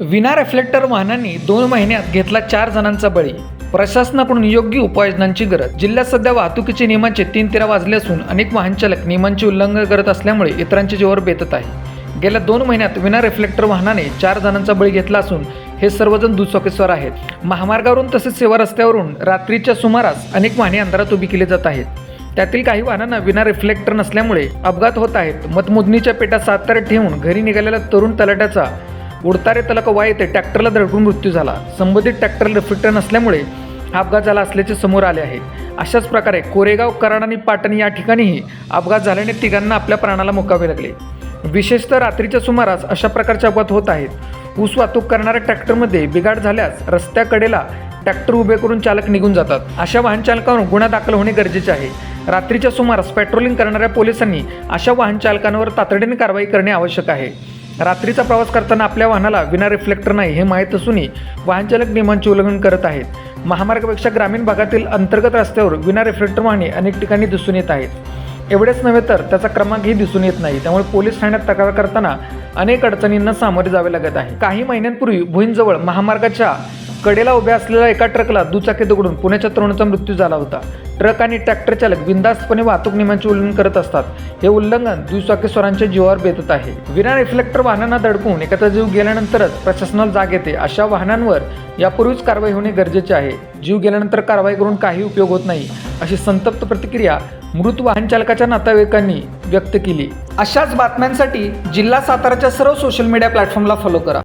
विना रिफ्लेक्टर वाहनांनी दोन महिन्यात घेतला चार जणांचा बळी. प्रशासनाकडून योग्य उपाययोजनांची गरज. जिल्ह्यात सध्या वाहतुकीचे नियमांचे तीन तेरा वाजले असून अनेक वाहनचालक नियमांचे उल्लंघन करत असल्यामुळे इतरांचे जीवावर बेतत आहे. गेल्या दोन महिन्यात विना रिफ्लेक्टर वाहनाने चार जणांचा बळी घेतला असून हे सर्वजण दुचाकीस्वार आहेत. महामार्गावरून तसेच सेवा रस्त्यावरून रात्रीच्या सुमारास अनेक वाहने अंधारात उभी केली जात आहेत. त्यातील काही वाहनांना विना रिफ्लेक्टर नसल्यामुळे अपघात होत आहेत. मतमोजणीच्या सात तर ठेवून घरी निघालेला तरुण तलाट्याचा उडतारे तलकवा येथे ट्रॅक्टरला धडकून मृत्यू झाला. संबंधित ट्रॅक्टर रिफ्लेक्टर नसल्यामुळे हा अपघात झाला असल्याचे समोर आले आहे. अशाच प्रकारे कोरेगाव कराड आणि पाटण या ठिकाणीही अपघात झाल्याने तिघांना आपल्या प्राणाला मुकावे लागले. विशेषतः रात्रीच्या सुमारास अशा प्रकारचे अपघात होत आहेत. ऊस वाहतूक करणाऱ्या ट्रॅक्टरमध्ये बिघाड झाल्यास रस्त्याकडेला ट्रॅक्टर उभे करून चालक निघून जातात. अशा वाहन चालकांवर गुन्हा दाखल होणे गरजेचे आहे. रात्रीच्या सुमारास पेट्रोलिंग करणाऱ्या पोलिसांनी अशा वाहन चालकांवर तातडीने कारवाई करणे आवश्यक आहे. रात्रीचा प्रवास करताना आपल्या वाहनाला विना रिफ्लेक्टर नाही हे माहीत असूनही वाहनचालक नियमांचे उल्लंघन करत आहेत. महामार्गापेक्षा ग्रामीण भागातील अंतर्गत रस्त्यावर विना रिफ्लेक्टर वाहने अनेक ठिकाणी दिसून येत आहेत. एवढेच नव्हे तर त्याचा क्रमांकही दिसून येत नाही. त्यामुळे पोलीस ठाण्यात तक्रार करताना अनेक अडचणींना सामोरे जावे लागत आहे. काही महिन्यांपूर्वी भुईंजवळ महामार्गाच्या कडेला उभ्या असलेल्या एका ट्रकला दुचाकी दगडून पुण्याच्या तरुणाचा मृत्यू झाला होता. ट्रक आणि ट्रॅक्टर चालक बिंदास्तपणे वाहतूक नियमांचे उल्लंघन करत असतात. हे उल्लंघन दुचाकी स्वरांच्या जीवावर बेतत आहे. विना रिफ्लेक्टर वाहनांना दडकून एखादा जीव गेल्यानंतरच प्रशासनाला जाग येते. अशा वाहनांवर यापूर्वीच कारवाई होणे गरजेचे आहे. जीव गेल्यानंतर कारवाई करून काही उपयोग होत नाही अशी संतप्त प्रतिक्रिया मृत वाहन चालकाच्या नातेवाईकांनी व्यक्त केली. अशाच बातम्यांसाठी जिल्हा साताराच्या सर्व सोशल मीडिया प्लॅटफॉर्मला फॉलो करा.